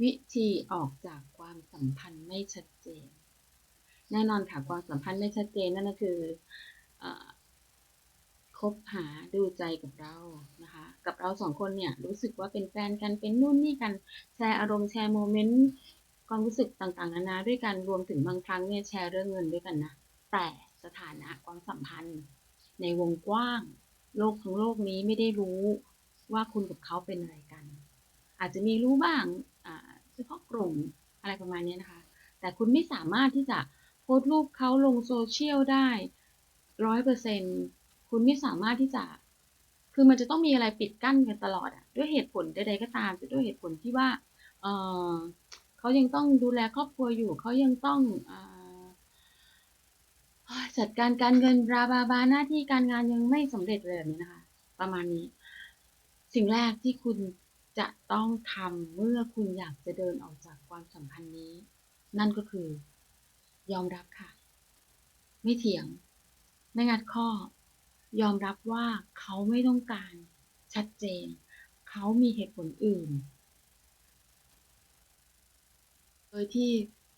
วิธีออกจากความสัมพันธ์ไม่ชัดเจน แน่นอนค่ะความสัมพันธ์ไม่ชัดเจนนั่นก็คืออคบหาดูใจกับเรานะคะกับเราสองคนเนี่ยรู้สึกว่าเป็นแฟนกันเป็นนู่นนี่กันแชร์อารมณ์แชร์โมเมนต์ความรู้สึกต่างๆนานาด้วยกันรวมถึงบางครั้งเนี่ยแชร์เรื่องเงินด้วยกันนะแต่สถานะความสัมพันธ์ ในวงกว้าง โลกทั้งโลกนี้ไม่ได้รู้ว่าคุณกับเขาเป็นอะไรกัน อาจจะมีรู้บ้างอ่าเฉพาะกลุ่มอะไรประมาณนี้นะคะ แต่คุณไม่สามารถที่จะโพสต์รูปเขาลงโซเชียลได้ร้อยเปอร์เซ็นคุณไม่สามารถที่จะ คือมันจะต้องมีอะไรปิดกั้นกันตลอดอะด้วยเหตุผลใดๆก็ตามจะด้วยเหตุผลที่ว่าเออเขายังต้องดูแลครอบครัวอยู่เขายังต้องอาจัดการการเงินราบาบาหน้าที่การงานยังไม่สำเร็จเลยแบบนี้นะคะ ประมาณนี้ สิ่งแรกที่คุณ จะต้องทำเมื่อคุณอยากจะเดินออกจากความสัมพันธ์นี้ นั่นก็คือ ยอมรับค่ะ ไม่เถียง ไม่งัดข้อ ยอมรับว่าเขาไม่ต้องการ ชัดเจน เขามีเหตุผลอื่น โดยที่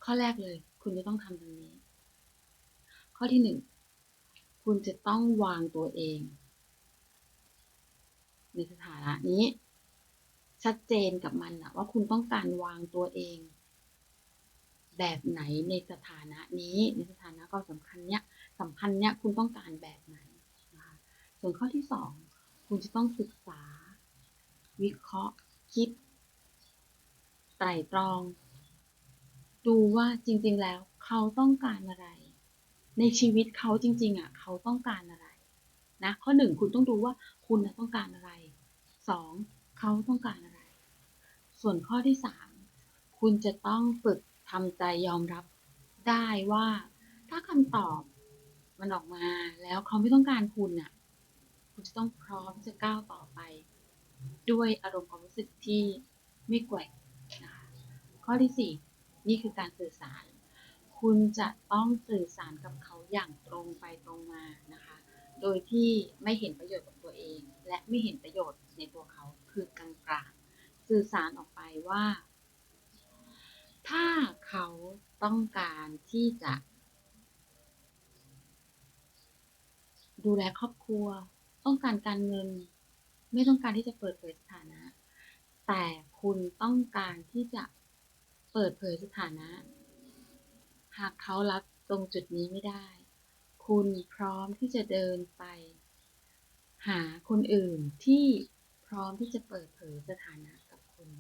ข้อแรกเลย คุณจะต้องทำตรงนี้ ข้อที่หนึ่งคุณจะต้องวางตัวเอง ในสถานะนี้ ชัดเจนกับมันนะว่าคุณต้องการวางตัวเอง แบบไหนในสถานะนี้ในสถานะความสำคัญเนี้ยสัมพันธ์เนี้ยคุณต้องการแบบไหนนะคะส่วนข้อที่สองคุณจะต้องศึกษา วิเคราะห์ คิด ไตร่ตรอง ดูว่าจริง ๆ แล้วเขาต้องการอะไร ในชีวิตเขาจริง ๆ อะ เขาต้องการอะไรนะข้อหนึ่งคุณต้องดูว่าคุณต้องการอะไรสอง เขาต้องการอะไร ส่วนข้อที่สามคุณจะต้องฝึกทำใจยอมรับได้ว่า ถ้าคำตอบมันออกมาแล้วเขาไม่ต้องการคุณน่ะ คุณจะต้องพร้อมจะก้าวต่อไป ด้วยอารมณ์ความรู้สึกที่ไม่แกว่งนะคะข้อที่สี่นี่คือการสื่อสาร คุณจะต้องสื่อสารกับเขาอย่างตรงไปตรงมานะคะ โดยที่ไม่เห็นประโยชน์กับตัวเอง และไม่เห็นประโยชน์ในตัวเขา คือกลางๆ สื่อสารออกไปว่า ถ้าเขาต้องการที่จะ ดูแลครอบครัว ต้องการการเงิน ไม่ต้องการที่จะเปิดเผยสถานะ แต่คุณต้องการที่จะเปิดเผยสถานะ หากเขารับตรงจุดนี้ไม่ได้ คุณพร้อมที่จะเดินไป หาคนอื่นที่ ร้อมที่จะเปิดเผยสถานะกับคุณ